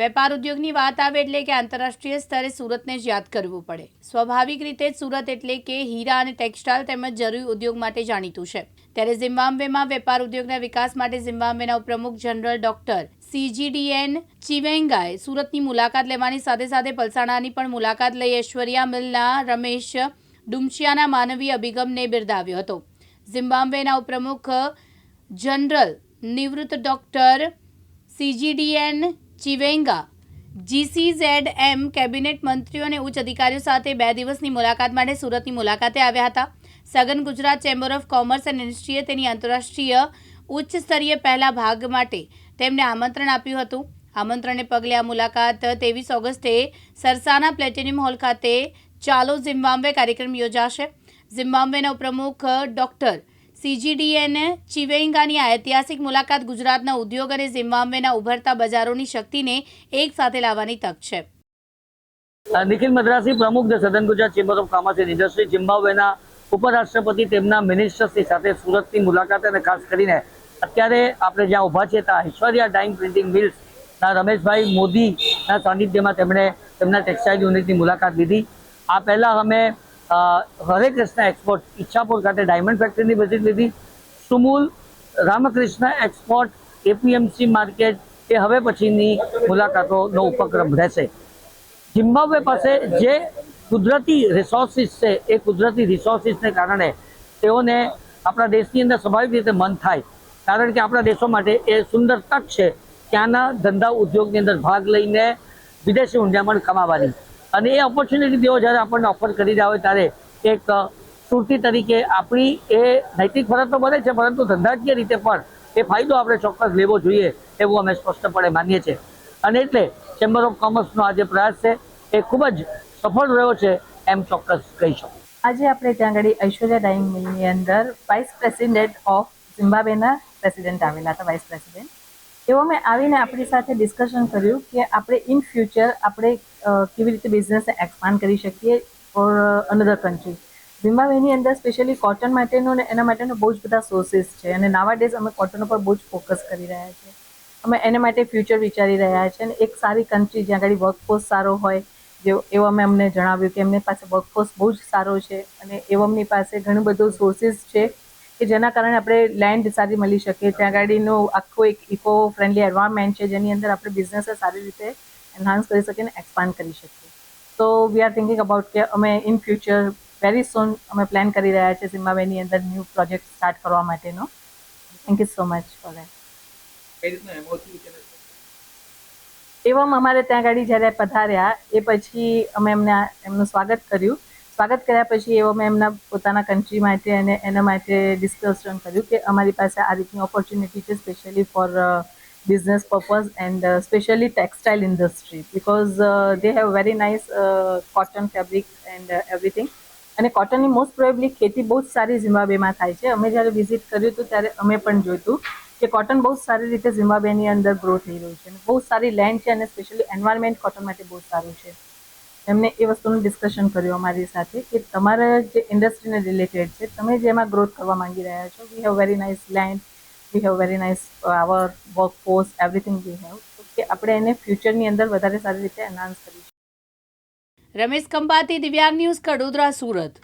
વેપાર ઉદ્યોગની વાત આવે એટલે કે આંતરરાષ્ટ્રીય સ્તરે સુરતને જ યાદ કરવું પડે. સ્વાભાવિક રીતે સુરત એટલે કે હીરા અને ટેક્સટાઇલ તેમજ જરૂરી ઉદ્યોગ માટે જાણીતું છે. ત્યારે ઝિમ્બાબ્વેમાં વેપાર ઉદ્યોગના વિકાસ માટે ઝિમ્બાબ્વેના ઉપપ્રમુખ જનરલ ડોક્ટર સીજીડીએન ચિવેંગાએ સુરતની મુલાકાત લેવાની સાથે સાથે પલસાણાની પણ મુલાકાત લઈ ઐશ્વર્યા મિલના રમેશ ડુમશિયાના માનવીય અભિગમને બિરદાવ્યો હતો. ઝિમ્બાબ્વેના ઉપપ્રમુખ જનરલ નિવૃત્ત ડોક્ટર સીજીડીએન ચિવેંગા જીસીઝેડ એમ કેબિનેટ મંત્રીઓ અને ઉચ્ચ અધિકારીઓ સાથે બે દિવસની મુલાકાત માટે સુરતની મુલાકાતે આવ્યા હતા. સઘન Gujarat chamber of commerce and ઇન્ડસ્ટ્રીએ તેની આંતરરાષ્ટ્રીય ઉચ્ચ સ્તરીય પહેલા ભાગ માટે તેમને આમંત્રણ આપ્યું હતું. આમંત્રણને પગલે આ મુલાકાત ત્રેવીસ ઓગસ્ટે સરસાના પ્લેટિનિયમ હોલ ખાતે ચાલો ઝિમ્બાબ્વે કાર્યક્રમ યોજાશે. ઝિમ્બાબ્વેના ઉપપ્રમુખ ડોક્ટર સીજીડીએન ચિવેઇંગાની આ ઐતિહાસિક મુલાકાત ગુજરાતના ઉદ્યોગ અને ઝિમ્બાબ્વેના ઉભરતા બજારોની શક્તિને એક સાથે લાવવાની તક છે. નિખિલ મદ્રાસી પ્રમુખ સદન Gujarat chamber of commerce and industry જિમ્બાબ્વેના ઉપરાષ્ટ્રપતિ તેમના મિનિસ્ટર્સની સાથે સુરતની મુલાકાતે અને ખાસ કરીને અત્યારે આપણે જ્યાં ઊભા છીએ ત્યાં ઐશ્વર્યા ડાઇંગ પ્રિન્ટિંગ મિલ્સના રમેશભાઈ મોદીના સાનિધ્યમાં તેમણે તેમના ટેક્સટાઇલ યુનિટની મુલાકાત લીધી. આ પહેલાં અમે હરે કૃષ્ણ એક્સપોર્ટ ઈચ્છાપુર ખાતે ડાયમંડ ફેક્ટરીની વિઝિટ લીધી. Sumul Ramakrishna export APMC market એ હવે પછીની મુલાકાતોનો ઉપક્રમ રહેશે. ઝિમ્બાબ્વે પાસે જે કુદરતી રિસોર્સિસ છે, એ કુદરતી રિસોર્સિસને કારણે તેઓને આપણા દેશની અંદર સ્વાભાવિક રીતે મન થાય. કારણ કે આપણા દેશો માટે એ સુંદર તક છે. ત્યાંના ધંધા ઉદ્યોગની અંદર ભાગ લઈને વિદેશી ઊંડામણ કમાવાની. અને એ ઓપોર્ચ્યુનિટી તેઓ જ્યારે આપણને ઓફર કરી રહ્યા હોય ત્યારે એક સુરતી તરીકે આપણી એ નૈતિક ફરજ તો બને છે, પરંતુ ધંધાકીય રીતે પણ એ ફાયદો આપણે ચોક્કસ લેવો જોઈએ એવું અમે સ્પષ્ટપણે માનીએ છીએ. અને એટલે ચેમ્બર ઓફ કોમર્સનો આ જે પ્રયાસ છે, એ ખૂબ જ સફળ રહ્યો છે એમ ચોક્કસ કહી શકું. આજે આપણે ત્યાં આગળ ઐશ્વર્યા ડાઇંગ અંદર વાઇસ પ્રેસિડેન્ટ ઓફ ઝિમ્બાબ્વેના પ્રેસિડેન્ટ આવેલા હતા વાઇસ પ્રેસિડેન્ટ તેઓ મેં આવીને આપણી સાથે ડિસ્કશન કર્યું કે આપણે ઇન ફ્યુચર આપણે કેવી રીતે બિઝનેસને એક્સપાન્ડ કરી શકીએ ફોર અનધર કન્ટ્રી ઝિમ્બાબ્વેની અંદર સ્પેશિયલી કોટન માટેનો ને એના માટેનો બહુ જ બધા સોર્સિસ છે અને નાવા ડેઝ અમે કોટન ઉપર બહુ જ ફોકસ કરી રહ્યા છીએ. અમે એના માટે ફ્યુચર વિચારી રહ્યા છીએ અને એક સારી કન્ટ્રી જ્યાં આગળ વર્કફોર્સ સારો હોય જે એવો અમે અમને જણાવ્યું કે એમની પાસે વર્કફોર્સ બહુ જ સારો છે અને એવો એમની પાસે ઘણું બધું સોર્સિસ છે કે જેના કારણે આપણે લેન્ડ સારી મળી શકે ત્યાં ગાડીનું આખું એક ઇકો ફ્રેન્ડલી એન્વાયરમેન્ટ છે જેની અંદર આપણે બિઝનેસ સારી રીતે એન્હાન્સ કરી શકીએ અને એક્સપાન્ડ કરી શકીએ. તો વી આર થિંકિંગ અબાઉટ કે અમે ઇન ફ્યુચર વેરી સોન અમે પ્લાન કરી રહ્યા છીએ સિમ્બાબેની અંદર ન્યૂ પ્રોજેક્ટ સ્ટાર્ટ કરવા માટેનો. Thank you so much for એવમ અમારે ત્યાં ગાડી જ્યારે પધાર્યા એ પછી અમે એમને એમનું સ્વાગત કર્યું. સ્વાગત કર્યા પછી એવો મેં એમના પોતાના કન્ટ્રી માટે અને એના માટે ડિસ્કશન કર્યું કે અમારી પાસે આ રીતની ઓપોર્ચ્યુનિટી છે specially for business purpose and specially textile industry because they have very nice cotton fabric and everything અને કોટનની મોસ્ટ પ્રોબેબલી ખેતી બહુ જ સારી ઝિમ્બાબ્વેમાં થાય છે. અમે જ્યારે વિઝિટ કર્યું હતું ત્યારે અમે પણ જોયું કે કોટન બહુ સારી રીતે ઝિમ્બાબ્વેની અંદર ગ્રો થઈ રહ્યું છે. બહુ સારી લેન્ડ છે અને સ્પેશિયલી એન્વાયરમેન્ટ કોટન માટે બહુ સારું છે. એમને એ વસ્તુનું ડિસ્કશન કર્યું અમારી સાથે કે તમારા જે ઇન્ડસ્ટ્રીને રિલેટેડ છે, તમે જેમાં ગ્રોથ કરવા માંગી રહ્યા છો we have very nice land we have very nice our work force everything we have કે આપણે એને ફ્યુચરની અંદર વધારે સારી રીતે એન્હાન્સ કરીશું. રમેશ કંપાતી, દિવ્યાંગ ન્યૂઝ, કડોદરા, સુરત.